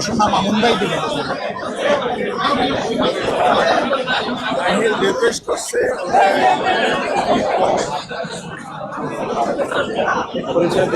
ঘোষণা মামুন ভাই দিলেন রিকোয়েস্ট করছে পরিচয়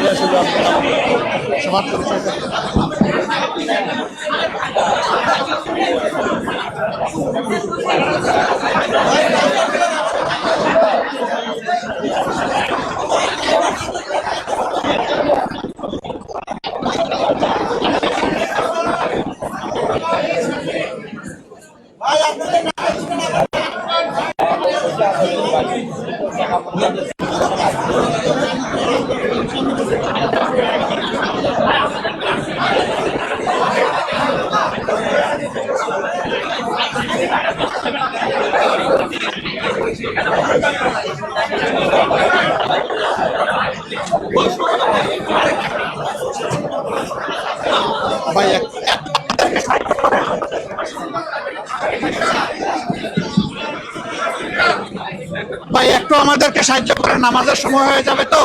সাহায্য করে নামাজের সময় হয়ে যাবে তো?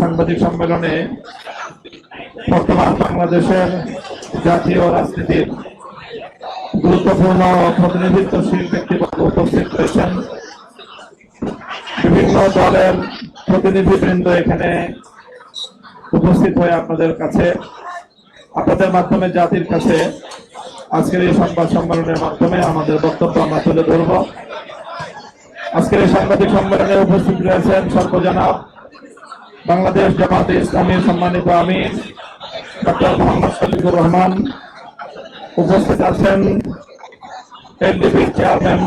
সাংবাদিক সম্মেলনে বর্তমান বাংলাদেশের জাতীয় রাজনীতির গুরুত্বপূর্ণ প্রতিনিধিত্বশীল ব্যক্তিবর্গ উপস্থিত রয়েছেন। বিভিন্ন দলের প্রতিনিধিবৃন্দ এখানে উপস্থিত হয়ে আপনাদের কাছে, আপনাদের মাধ্যমে, জাতির কাছে আজকের এই সংবাদ সম্মেলনের মাধ্যমে আমাদের বক্তব্য আমরা তুলে ধরব। আজকের এই সাংবাদিক সম্মেলনে উপস্থিত রয়েছেন সর্বজনাব বাংলাদেশ জামাতে ইসলামীর সম্মানিত আমির ডক্টর মোহাম্মদ শফিকুর রহমান। উপস্থিত আছেন এলডিপির চেয়ারম্যান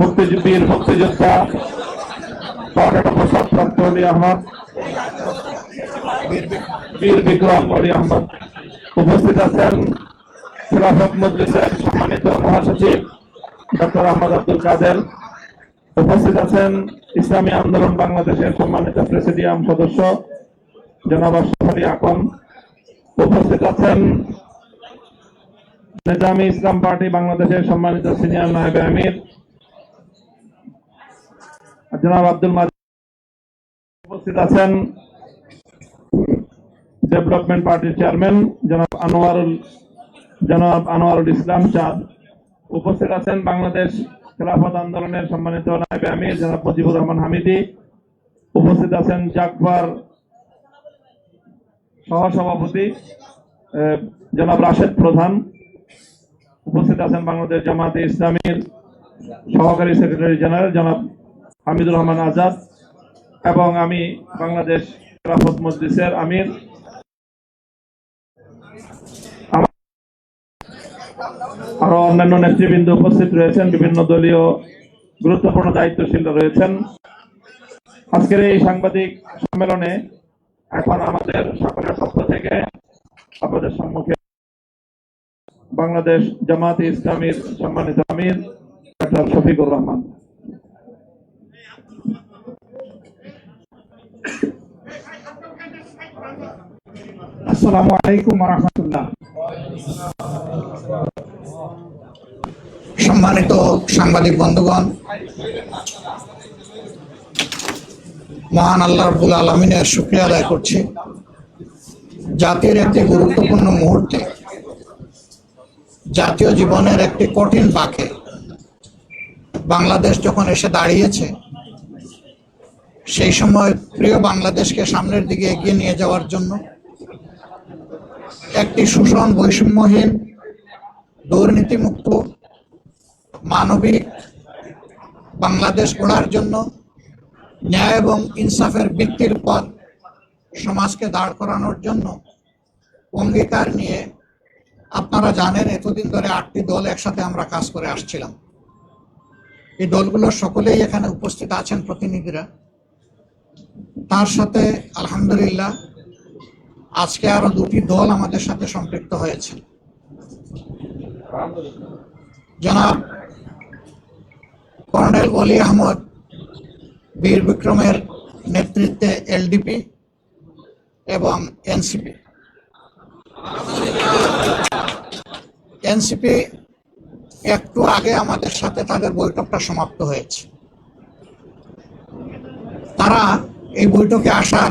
মুক্তিযুদ্ধীর মুক্তিযোদ্ধা উপস্থিত আছেন সম্মানিত মহাসচিব ডক্টর আহমদ আব্দুল কাদের উপস্থিত আছেন ইসলামী আন্দোলন বাংলাদেশের সম্মানিত প্রেসিডিয়াম সদস্য জনাব আকন, উপস্থিত আছেন নিজামী ইসলাম পার্টি বাংলাদেশের সম্মানিত সিনিয়র নায়েব আমির জনাব আব্দুল উপস্থিত আছেন ডেভেলপমেন্ট পার্টির চেয়ারম্যান জনাব আনোয়ারুল জনাব আনোয়ারুল ইসলাম চাঁদ। উপস্থিত আছেন বাংলাদেশ খেলাফত আন্দোলনের সম্মানিত নায়েব আমির জনাব মুজিবুর রহমান হামিদি। উপস্থিত আছেন জাকবার সহসভাপতি জনাব রাশেদ প্রধান। উপস্থিত আছেন বাংলাদেশ জামাতে ইসলামীর সহকারী সেক্রেটারি জেনারেল জনাব হামিদুর রহমান আজাদ এবং আমি বাংলাদেশ খেলাফত মজলিসের আমির। আরও অন্যান্য নেতৃবৃন্দ উপস্থিত রয়েছেন, বিভিন্ন দলীয় গুরুত্বপূর্ণ দায়িত্বশীলরা রয়েছেন। আজকের এই সাংবাদিক সম্মেলনে এখন আমাদের সকলের পক্ষ থেকে আপনাদের সম্মুখে বাংলাদেশ জামাত ইসলামীর সম্মানিত আমির ডক্টর শফিকুর রহমান। আসসালামু আলাইকুম রহমতুল্লাহ। সম্মানিত সাংবাদিক বন্ধুগণ, মহান আল্লাহ রবুল আলমিনের শুক্রিয়া আদায় করছি। জাতির একটি গুরুত্বপূর্ণ মুহূর্তে, জাতীয় জীবনের একটি কঠিন বাঁকে বাংলাদেশ যখন এসে দাঁড়িয়েছে, সেই সময় প্রিয় বাংলাদেশকে সামনের দিকে এগিয়ে নিয়ে যাওয়ার জন্য একটি শোষণ বৈষম্যহীন, দুর্নীতিমুক্ত, মানবিক বাংলাদেশ গড়ার জন্য ন্যায় এবং ইনসাফের ভিত্তির পর সমাজকে দাঁড় করানোর জন্য অঙ্গীকার নিয়ে আপনারা জানেন, এতদিন ধরে আটটি দল একসাথে আমরা কাজ করে আসছিলাম। এই দলগুলোর সকলেই এখানে উপস্থিত আছেন প্রতিনিধিরা। তার সাথে আলহামদুলিল্লাহ আজকে আরও দুটি দল আমাদের সাথে সম্পৃক্ত হয়েছে। জনাব কর্নেল অলি আহমদ বীর বিক্রমের নেতৃত্বে এলডিপি এবং এনসিপি। এনসিপি একটু আগে আমাদের সাথে তাদের বৈঠকটা সমাপ্ত হয়েছে। তারা এই বৈঠকে আসার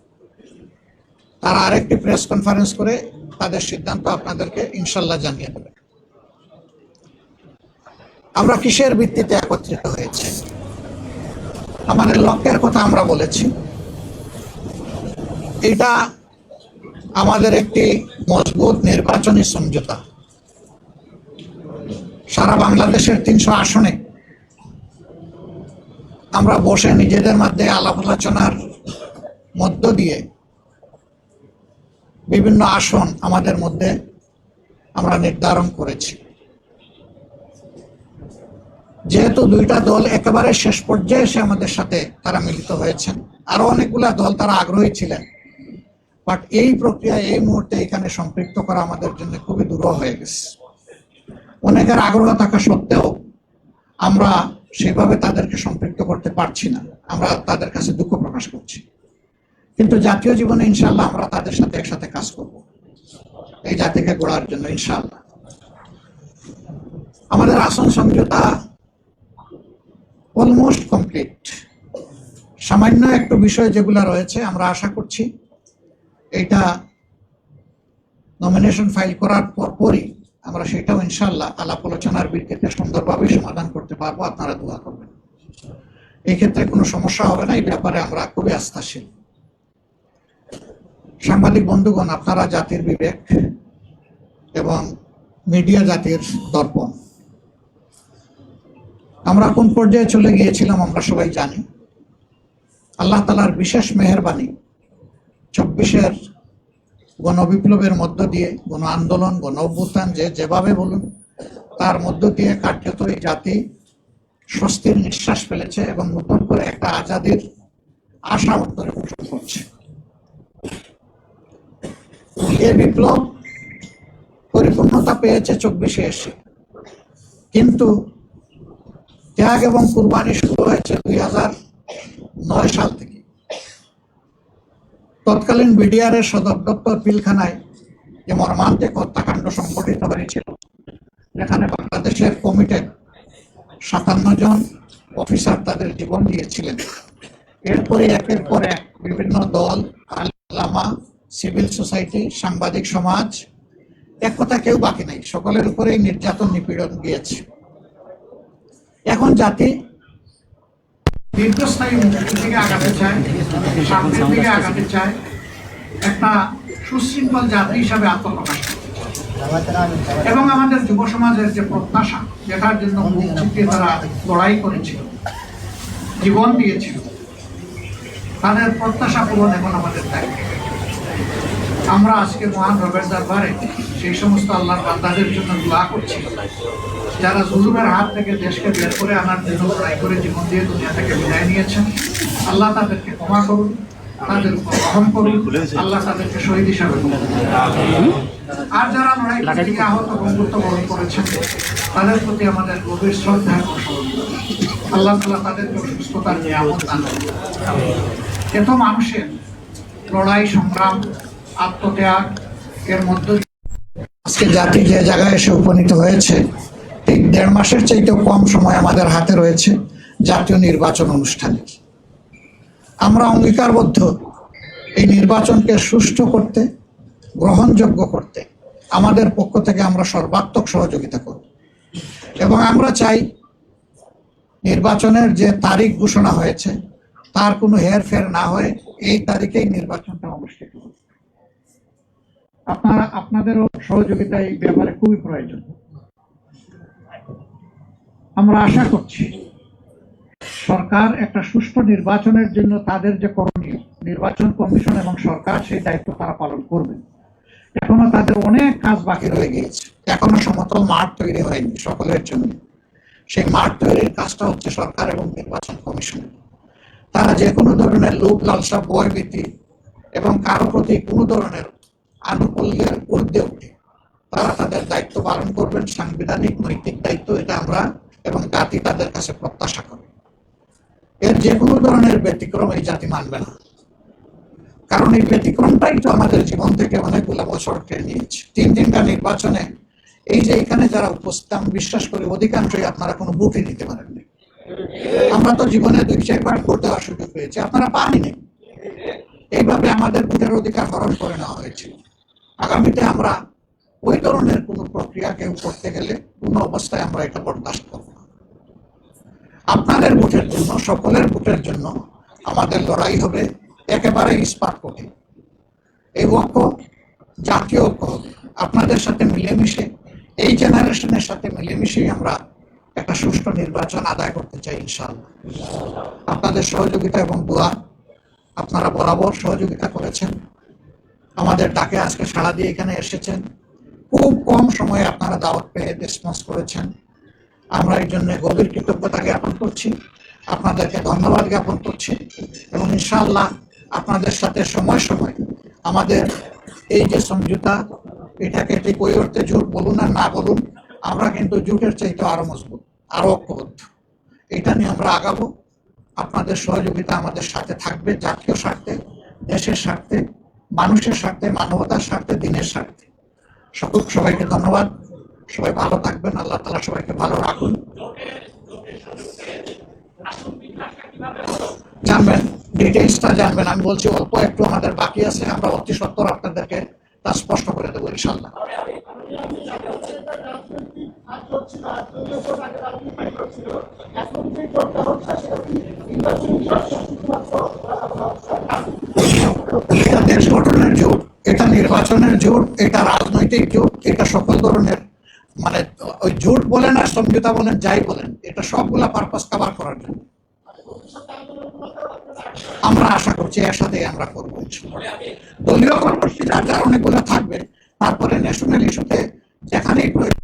তারা আরেকটি প্রেস কনফারেন্স করে তাদের সিদ্ধান্ত আপনাদেরকে ইনশাল্লাহ জানিয়ে দেবে। আমরা কিসের ভিত্তিতে একত্রিত হয়েছে? আমাদের লক্ষ্যের কথা আমরা বলেছি। এটা আমাদের একটি মজবুত নির্বাচনী সমঝোতা। সারা বাংলাদেশের তিনশো আসনে আমরা বসে নিজেদের মধ্যে আলাপ আলোচনার মধ্য দিয়ে বিভিন্ন আসন আমাদের মধ্যে আমরা নির্ধারণ করেছি। যেহেতু দুইটা দল একেবারে শেষ পর্যায়ে এসে আমাদের সাথে তারা মিলিত হয়েছেন, আরও অনেকগুলা দল তারা আগ্রহী ছিলেন। বাট এই প্রক্রিয়া এই মুহূর্তে এখানে সম্পৃক্ত করা আমাদের জন্য খুবই দূর হয়ে গেছে। অনেকের আগ্রহ থাকা সত্ত্বেও আমরা সেভাবে তাদেরকে সম্পৃক্ত করতে পারছি না। আমরা তাদের কাছে দুঃখ প্রকাশ করছি। কিন্তু জাতীয় জীবনে ইনশাল্লাহ আমরা তাদের সাথে একসাথে কাজ করব। এই জাতিকে গড়ার জন্য ইনশাল্লাহ আমাদের আসন সমঝোতা অলমোস্ট কমপ্লিট সামান্য একটু বিষয় যেগুলো রয়েছে আমরা আশা করছি এটা নমিনেশন ফাইল করার পরপরই আমরা সেটাও ইনশাল্লাহ আলাপ আলোচনার ভিত্তিতে সুন্দরভাবে সমাধান করতে পারব, আপনারা দোয়া করবেন। এই ক্ষেত্রে কোনো সমস্যা হবে না, এই ব্যাপারে আমরা খুবই আস্থাশীল। সাংবাদিক বন্ধুগণ, আপনারা জাতির বিবেক এবং মিডিয়া জাতির দর্পণ। আমরা কোন পর্যায়ে চলে গিয়েছিলাম আমরা সবাই জানি। আল্লাহ তালার বিশেষ মেহরবানি চব্বিশের গণবিপ্লবের মধ্য দিয়ে, গণ আন্দোলন, গণ অভ্যুত্থান, যে যেভাবে বলুন, তার মধ্য দিয়ে কার্যত এই জাতি স্বস্তির নিঃশ্বাস ফেলেছে এবং নতুন করে একটা আজাদির আশা অন্তরে পোষণ করছে। এই বিপ্লব পরিপূর্ণতা পেয়েছে চব্বিশে এসে কিন্তু ত্যাগ এবং কুরবানি শুরু হয়েছে দুই হাজার নয় সাল থেকে। তৎকালীন বিডিআর এর সদর দপ্তর পিলখানায় যে মর্মান্তিক হত্যাকাণ্ড সংঘটিত হয়েছিল, যেখানে বাংলাদেশের কমিটেড সাতান্ন জন অফিসার তাদের জীবন দিয়েছিলেন। এরপরে একের পর এক বিভিন্ন দল আলামা সিভিল সোসাইটি, সাংবাদিক সমাজ, এক কথা কেউ বাকি নাই। সকলের উপরেই নির্যাতন, নিপীড়ন গিয়েছে। এখন জাতি দীর্ঘস্থায়ী মুক্তির দিকে আগাতে চায় চায়, একটা সুশৃঙ্খল হিসাবে এবং আমাদের যুব সমাজের যে প্রত্যাশা, যেটার জন্য তারা লড়াই করেছিল, জীবন দিয়েছিল, তাদের প্রত্যাশা পূরণ এখন আমাদের দায়িত্ব। আমরা আজকে মহান রবের দরবারে সেই সমস্ত আল্লাহর বান্দাদের জন্য দোয়া করছি। যারা জুলুমের হাত থেকে দেশকে বের করে আনার জন্য লড়াই করে জীবন দিয়ে দুনিয়া থেকে বিদায় নিয়েছেন আল্লাহ তাদেরকে ক্ষমা করুন তাদের উপর রহম করুন আল্লাহ তাদেরকে শহীদ হিসাবে আর যারা লড়াই করতে আহত বন্ধুত্ব বরণ করেছেন তাদের প্রতি আমাদের গভীর শ্রদ্ধা এবং আল্লাহ তালা তাদেরকে সুস্থতার নিয়ে করুন। এত মানুষের লড়াই সংগ্রাম আত্মত্যাগ এর মধ্য আজকে জাতি যে জায়গায় এসে উপনীত হয়েছে, ঠিক দেড় মাসের চাইতেও কম সময় আমাদের হাতে রয়েছে জাতীয় নির্বাচন অনুষ্ঠানের আমরা অঙ্গীকারবদ্ধ এই নির্বাচনকে সুষ্ঠু করতে, গ্রহণযোগ্য করতে আমাদের পক্ষ থেকে আমরা সর্বাত্মক সহযোগিতা করব। এবং আমরা চাই নির্বাচনের যে তারিখ ঘোষণা হয়েছে, তার কোনো হেরফের না হয়ে এই তারিখেই নির্বাচনটা অনুষ্ঠিত হবে আপনারা আপনাদেরও সহযোগিতা এই ব্যাপারে খুবই প্রয়োজন। আমরা আশা করছি সরকার একটা সুষ্ঠু নির্বাচনের জন্য তাদের যে করণীয় নির্বাচন কমিশন এবং সরকার, সেই দায়িত্ব তারা পালন করবে। এখনও তাদের অনেক কাজ বাকি রয়ে গিয়েছে। এখনও সমতল মাঠ তৈরি হয়নি সকলের জন্য। সেই মাঠ তৈরির কাজটা হচ্ছে সরকার এবং নির্বাচন কমিশন। তারা যে কোনো ধরনের লোভ, লালসা, ভয়ভীতি এবং কারও প্রতি কোনো ধরনের আনুকূল্যের ঊর্ধ্বে উঠে তারা তাদের দায়িত্ব পালন করবেন, সাংবিধানিক, নৈতিক দায়িত্ব এটা আমরা এবং জাতি তাদের কাছে প্রত্যাশা করে। এর যে কোনো ধরনের ব্যতিক্রম এই জাতি মানবে না। কারণ এই ব্যতিক্রমটাই তো আমাদের জীবন থেকে অনেকগুলো বছর কেড়ে নিয়েছে। তিন তিনটা নির্বাচনে এই যে এখানে যারা উপস্থিত, আমি বিশ্বাস করি অধিকাংশই আপনারা কোনো বুথই নিতে পারেননি। আমরা তো জীবনে দুই চারবার ভোট দেওয়ার সুযোগ পেয়েছি। আপনারা পাননি। এইভাবে আমাদের ভোটের অধিকার হরণ করে নেওয়া হয়েছে আগামীতে আমরা ওই ধরনের কোনো প্রক্রিয়া কেউ করতে গেলে কোনো অবস্থায় আমরা এটা বরদাস্ত করব না। আপনাদের ভোটের জন্য, সকলের ভোটের জন্য আমাদের লড়াই হবে একেবারে ইস্পাত কঠিন এই ঐক্য, জাতীয় ঐক্য, আপনাদের সাথে মিলেমিশে, এই জেনারেশনের সাথে মিলেমিশেই আমরা একটা সুষ্ঠু নির্বাচন আদায় করতে চাই ইনশাআল্লাহ। আপনাদের সহযোগিতা এবং দোয়া, আপনারা বরাবর সহযোগিতা করেছেন। আমাদের ডাকে আজকে সাড়া দিয়ে এখানে এসেছেন। খুব কম সময়ে আপনারা দাওয়াত পেয়ে রেসপন্স করেছেন। আমরা এই জন্য গভীর কৃতজ্ঞতা জ্ঞাপন করছি। আপনাদেরকে ধন্যবাদ জ্ঞাপন করছি এবং ইনশাআল্লাহ আপনাদের সাথে সময় সময় আমাদের এই যে সমঝোতা, এটাকে ঠিক ওই অর্থে জোট বলুন আর না বলুন, আমরা কিন্তু জোটের চাইতে আরও মজবুত, আরও ঐক্যবদ্ধ। এটা নিয়ে আমরা আগাবো। আপনাদের সহযোগিতা আমাদের সাথে থাকবে, জাতীয় স্বার্থে, দেশের স্বার্থে। মানুষের স্বার্থে, মানবতার স্বার্থে, দিনের স্বার্থে। সকল সবাইকে ধন্যবাদ। সবাই ভালো থাকবেন। আল্লাহ তালা সবাইকে ভালো রাখুন। জানবেন ডিটেলসটা জানবেন। আমি বলছি, অল্প একটু আমাদের বাকি আছে। আমরা অতি সত্তর আপনাদেরকে তা স্পষ্ট করে দেবো ইনশাল্লাহ এটা দেশ গঠনের জোট এটা নির্বাচনের জোট, এটা রাজনৈতিক জোট, এটা সকল ধরনের মানে ওই জোট বলেন আর সমঝোতা বলেন, যাই বলেন, এটা সবগুলা পারপাস কাভার করার জন্য আমরা আশা করছি একসাথে আমরা করব। দলীয় কর্মসূচি যার যার অনেকগুলো থাকবে, তারপরে ন্যাশনাল ইস্যুতে যেখানেই প্রয়োজন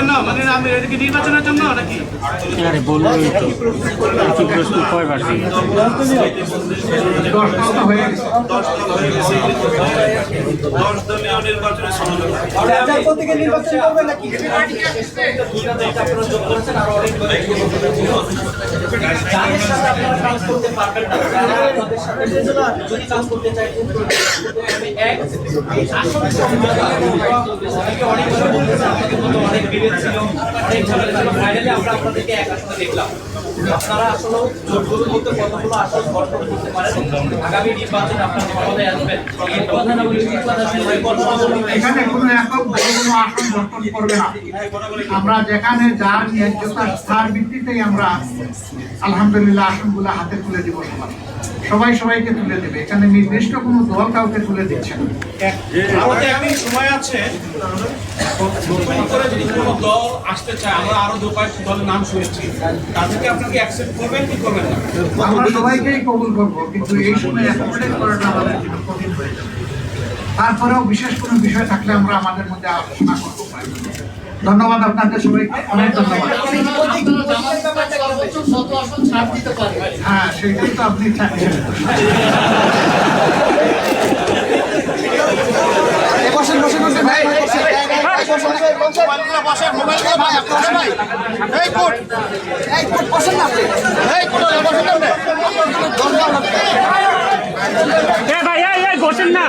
জন্য মানে আমি এটা নির্বাচনের জন্য নাকি? আরে তো। একই প্রশ্ন কয়বার দিই অনেকে অনেক ফাইনালি আমরা আপনাদেরকে দেখলাম আপনারা আসলে কতগুলো করতে পারেন আগামী নির্বাচনে আসবেন এখানে কোনো একক কোনো আসন করবে না। আমরা যেখানে যার ন্যায্যতা তার ভিত্তিতেই আমরা আলহামদুলিল্লাহ আসনগুলো হাতে তুলে দিব সবাই সবাই সবাইকে তুলে দেবে। এখানে নির্দিষ্ট কোনো দল কাউকে তুলে দিচ্ছে না। আমাদের একদিন সময় আছে নতুন করে যদি কোনো দল আসতে চায় আমরা আরও দু কয়েকটি দলের নাম শুনেছি। তাদেরকে আপনাকে অ্যাকসেপ্ট করবেন কি করবেন না? আমরা সবাইকেই কবুল করব কিন্তু এই সময় অ্যাকোমোডেট করাটা আমাদের কঠিন হয়ে যাবে। তারপরেও বিশেষ কোনো বিষয় থাকলে আমরা আমাদের মধ্যে আলোচনা করব ধন্যবাদ আপনাদের সবাইকে। অনেক ধন্যবাদ। হ্যাঁ সেটাই তো আপনি চাচ্ছেন ভাই বসেন না।